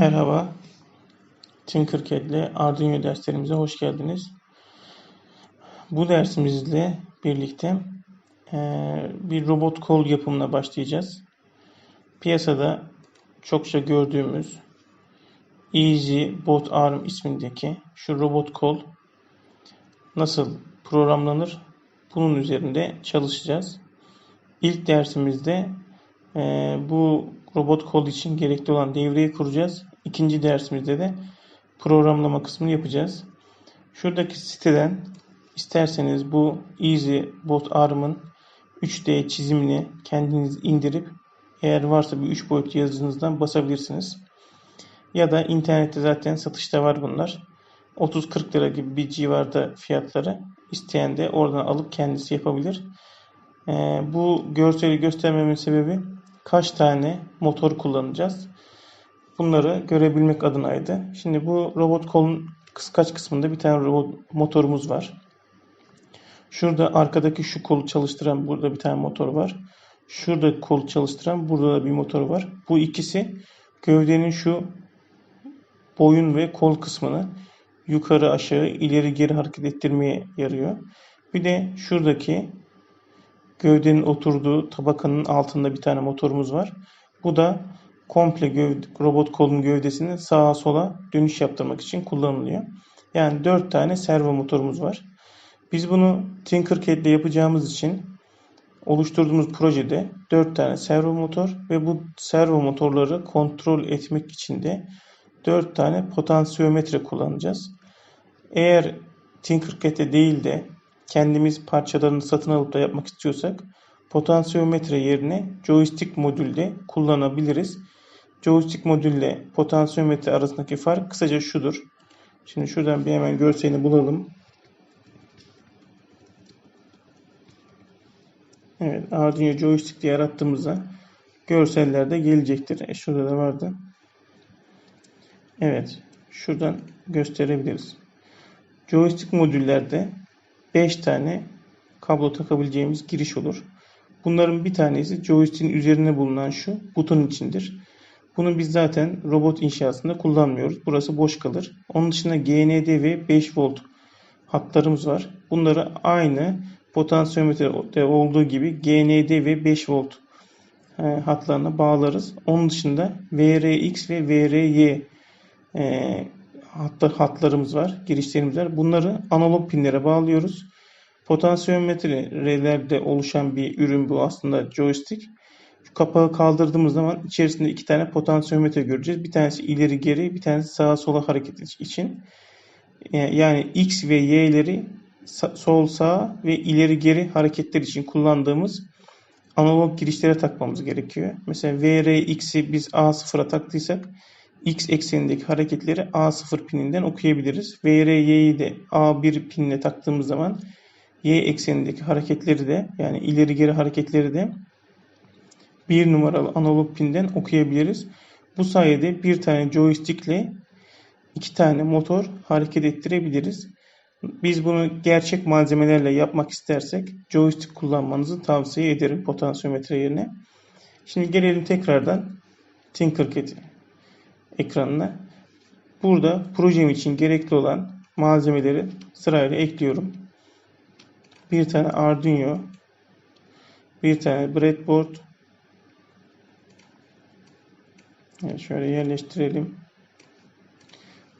Merhaba, Tinkercad'le Arduino derslerimize hoş geldiniz. Bu dersimizle birlikte eee, bir robot kol yapımına başlayacağız. Piyasada çokça gördüğümüz Easy Bot Arm ismindeki şu robot kol nasıl programlanır? Bunun üzerinde çalışacağız. İlk dersimizde eee, bu robot kol için gerekli olan devreyi kuracağız. İkinci dersimizde de programlama kısmını yapacağız. Şuradaki siteden isterseniz bu Easy Bot Arm'ın 3D çizimini kendiniz indirip eğer varsa bir 3 boyutlu yazıcınızdan basabilirsiniz. Ya da internette zaten satışta var bunlar. 30-40 lira gibi bir civarda fiyatları. İsteyen de oradan alıp kendisi yapabilir. Ee, bu görseli göstermemin sebebi kaç tane motor kullanacağız. Bunları görebilmek adınaydı. Şimdi bu robot kolun kıskaç kısmında bir tane robot motorumuz var. Şurada arkadaki şu kolu çalıştıran burada bir tane motor var. Şurada kolu çalıştıran burada da bir motor var. Bu ikisi gövdenin şu boyun ve kol kısmını yukarı aşağı ileri geri hareket ettirmeye yarıyor. Bir de şuradaki gövdenin oturduğu tabakanın altında bir tane motorumuz var. Bu da komple gövde, robot kolun gövdesini sağa sola dönüş yaptırmak için kullanılıyor. Yani 4 tane servo motorumuz var. Biz bunu Tinkercad ile yapacağımız için oluşturduğumuz projede 4 tane servo motor ve bu servo motorları kontrol etmek için de 4 tane potansiyometre kullanacağız. Eğer Tinkercad'e değil de kendimiz parçalarını satın alıp da yapmak istiyorsak potansiyometre yerine joystick modülde kullanabiliriz. Joystick modülle potansiyometre arasındaki fark kısaca şudur. Şimdi şuradan bir hemen görselini bulalım. Evet, Arduino joystick diye yarattığımızda görsellerde gelecektir. E, şurada da vardı. Evet, şuradan gösterebiliriz. Joystick modüllerde 5 tane kablo takabileceğimiz giriş olur. Bunların bir tanesi joystick'in üzerine bulunan şu buton içindir. Bunu biz zaten robot inşasında kullanmıyoruz. Burası boş kalır. Onun dışında GND ve 5 volt hatlarımız var. Bunları aynı potansiyometrede olduğu gibi GND ve 5 volt e, hatlarına bağlarız. Onun dışında VRX ve VRY e, hatlarımız var, girişlerimiz var. Bunları analog pinlere bağlıyoruz. Potansiyometrelerde oluşan bir ürün bu aslında joystick. Kapağı kaldırdığımız zaman içerisinde iki tane potansiyometre göreceğiz. Bir tanesi ileri geri, bir tanesi sağa sola hareket için. Yani X ve Y'leri sol sağ ve ileri geri hareketler için kullandığımız analog girişlere takmamız gerekiyor. Mesela VRX'i biz A0'a taktıysak X eksenindeki hareketleri A0 pininden okuyabiliriz. VRY'yi de A1 pinine taktığımız zaman Y eksenindeki hareketleri de yani ileri geri hareketleri de bir numaralı analog pinden okuyabiliriz. Bu sayede bir tane joystick ile iki tane motor hareket ettirebiliriz. Biz bunu gerçek malzemelerle yapmak istersek joystick kullanmanızı tavsiye ederim potansiyometre yerine. Şimdi gelelim tekrardan Tinkercad ekranına. Burada projem için gerekli olan malzemeleri sırayla ekliyorum. Bir tane Arduino, bir tane breadboard, Evet, şöyle yerleştirelim.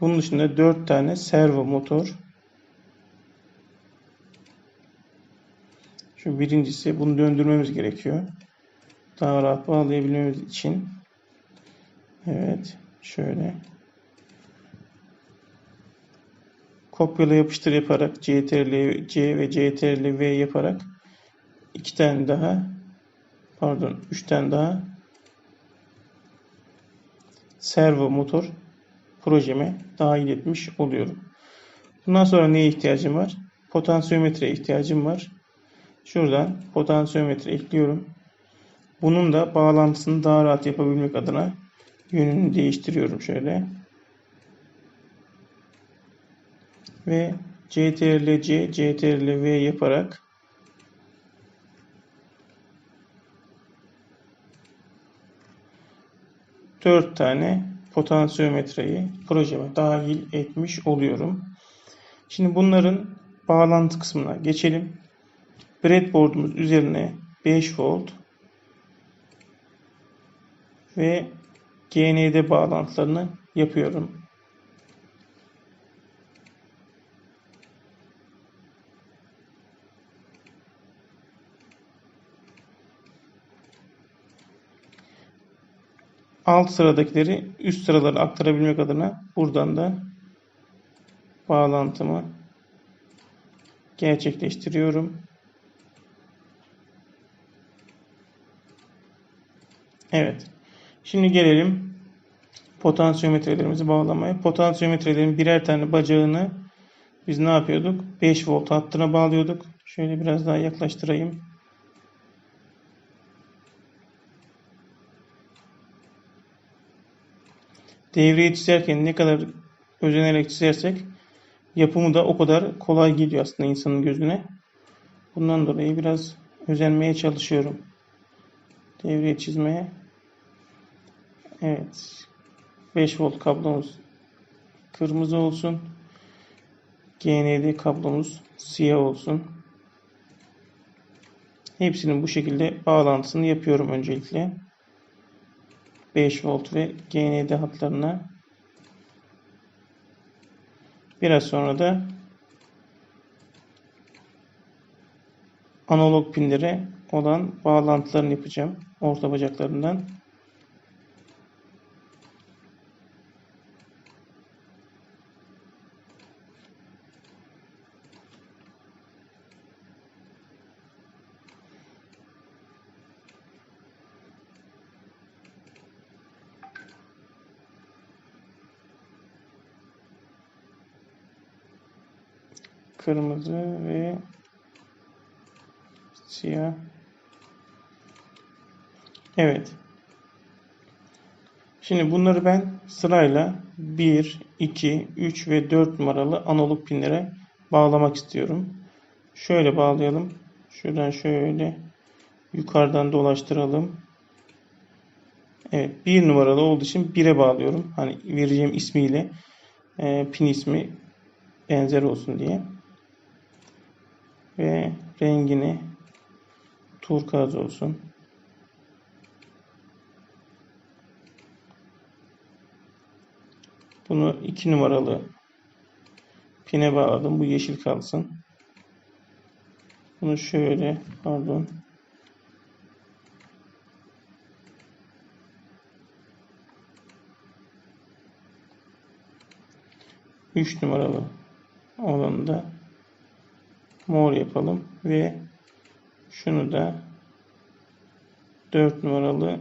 Bunun dışında 4 tane servo motor. Şu birincisi bunu döndürmemiz gerekiyor. Daha rahat bağlayabilmemiz için. Evet. Şöyle. Kopyala yapıştır yaparak CTRL C ve CTRL V yaparak iki tane daha pardon üç tane daha servo motor projeme dahil etmiş oluyorum. Bundan sonra neye ihtiyacım var? Potansiyometre ihtiyacım var. Şuradan potansiyometre ekliyorum. Bunun da bağlantısını daha rahat yapabilmek adına yönünü değiştiriyorum şöyle. Ve CTRL C, CTRL V yaparak dört tane potansiyometreyi projeme dahil etmiş oluyorum. Şimdi bunların bağlantı kısmına geçelim. Breadboard'umuz üzerine 5 volt ve GND bağlantılarını yapıyorum. Alt sıradakileri üst sıralara aktarabilmek adına buradan da bağlantımı gerçekleştiriyorum. Evet. Şimdi gelelim potansiyometrelerimizi bağlamaya. Potansiyometrelerin birer tane bacağını biz ne yapıyorduk? 5 volt hattına bağlıyorduk. Şöyle biraz daha yaklaştırayım. Devreyi çizerken ne kadar özenerek çizersek yapımı da o kadar kolay geliyor aslında insanın gözüne. Bundan dolayı biraz özenmeye çalışıyorum. Devreyi çizmeye. Evet. 5 volt kablomuz kırmızı olsun. GND kablomuz siyah olsun. Hepsinin bu şekilde bağlantısını yapıyorum öncelikle. 5 volt ve GND hatlarına biraz sonra da analog pinlere olan bağlantılarını yapacağım orta bacaklarından. Kırmızı ve siyah. Evet. Şimdi bunları ben sırayla 1, 2, 3 ve 4 numaralı analog pinlere bağlamak istiyorum. Şöyle bağlayalım. Şuradan şöyle yukarıdan dolaştıralım. Evet, bir numaralı olduğu için 1'e bağlıyorum. Hani vereceğim ismiyle e, pin ismi benzer olsun diye ve rengini turkuaz olsun. Bunu iki numaralı pine bağladım. Bu yeşil kalsın. Bunu şöyle pardon. Üç numaralı olanı da mor yapalım ve şunu da 4 numaralı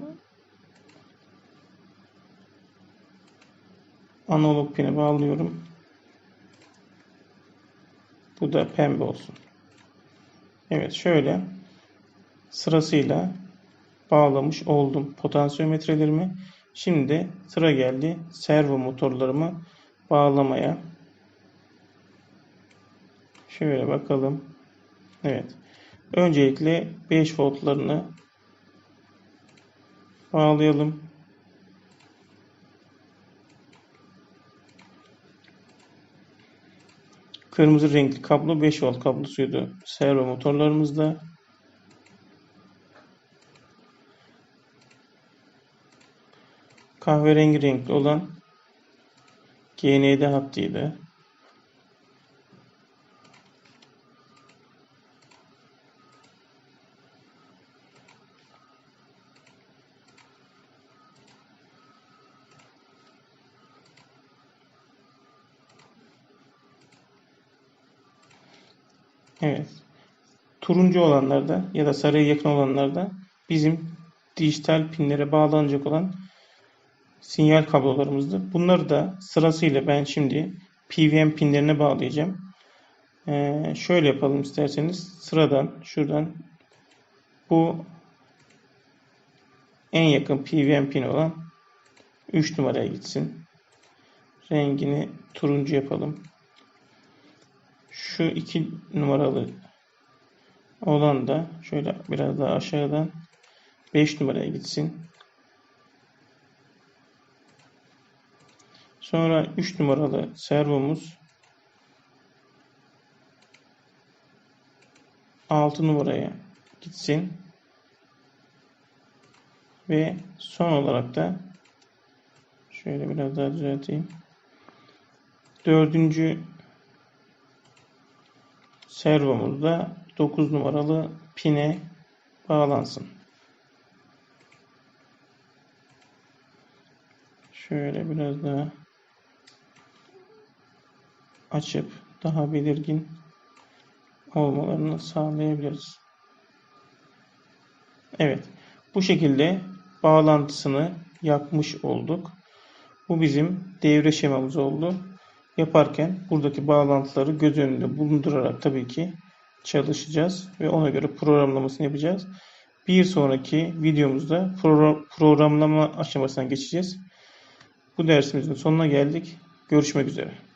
analog pine bağlıyorum. Bu da pembe olsun. Evet şöyle sırasıyla bağlamış oldum potansiyometrelerimi. Şimdi sıra geldi servo motorlarımı bağlamaya. Şöyle bakalım. Evet. Öncelikle 5 voltlarını bağlayalım. Kırmızı renkli kablo 5 volt kablosuydu servo motorlarımızda. Kahverengi renkli olan GND hattıydı. Evet. Turuncu olanlarda ya da sarıya yakın olanlarda bizim dijital pinlere bağlanacak olan sinyal kablolarımızdı. Bunları da sırasıyla ben şimdi PWM pinlerine bağlayacağım. Ee, şöyle yapalım isterseniz. Sıradan şuradan bu en yakın PWM pin olan 3 numaraya gitsin. Rengini turuncu yapalım şu iki numaralı olan da şöyle biraz daha aşağıdan 5 numaraya gitsin. Sonra 3 numaralı servomuz 6 numaraya gitsin. Ve son olarak da şöyle biraz daha düzelteyim. Dördüncü servomuzda 9 numaralı pine bağlansın. Şöyle biraz daha açıp daha belirgin olmalarını sağlayabiliriz. Evet. Bu şekilde bağlantısını yapmış olduk. Bu bizim devre şemamız oldu. Yaparken buradaki bağlantıları göz önünde bulundurarak tabii ki çalışacağız ve ona göre programlamasını yapacağız. Bir sonraki videomuzda programlama aşamasına geçeceğiz. Bu dersimizin sonuna geldik. Görüşmek üzere.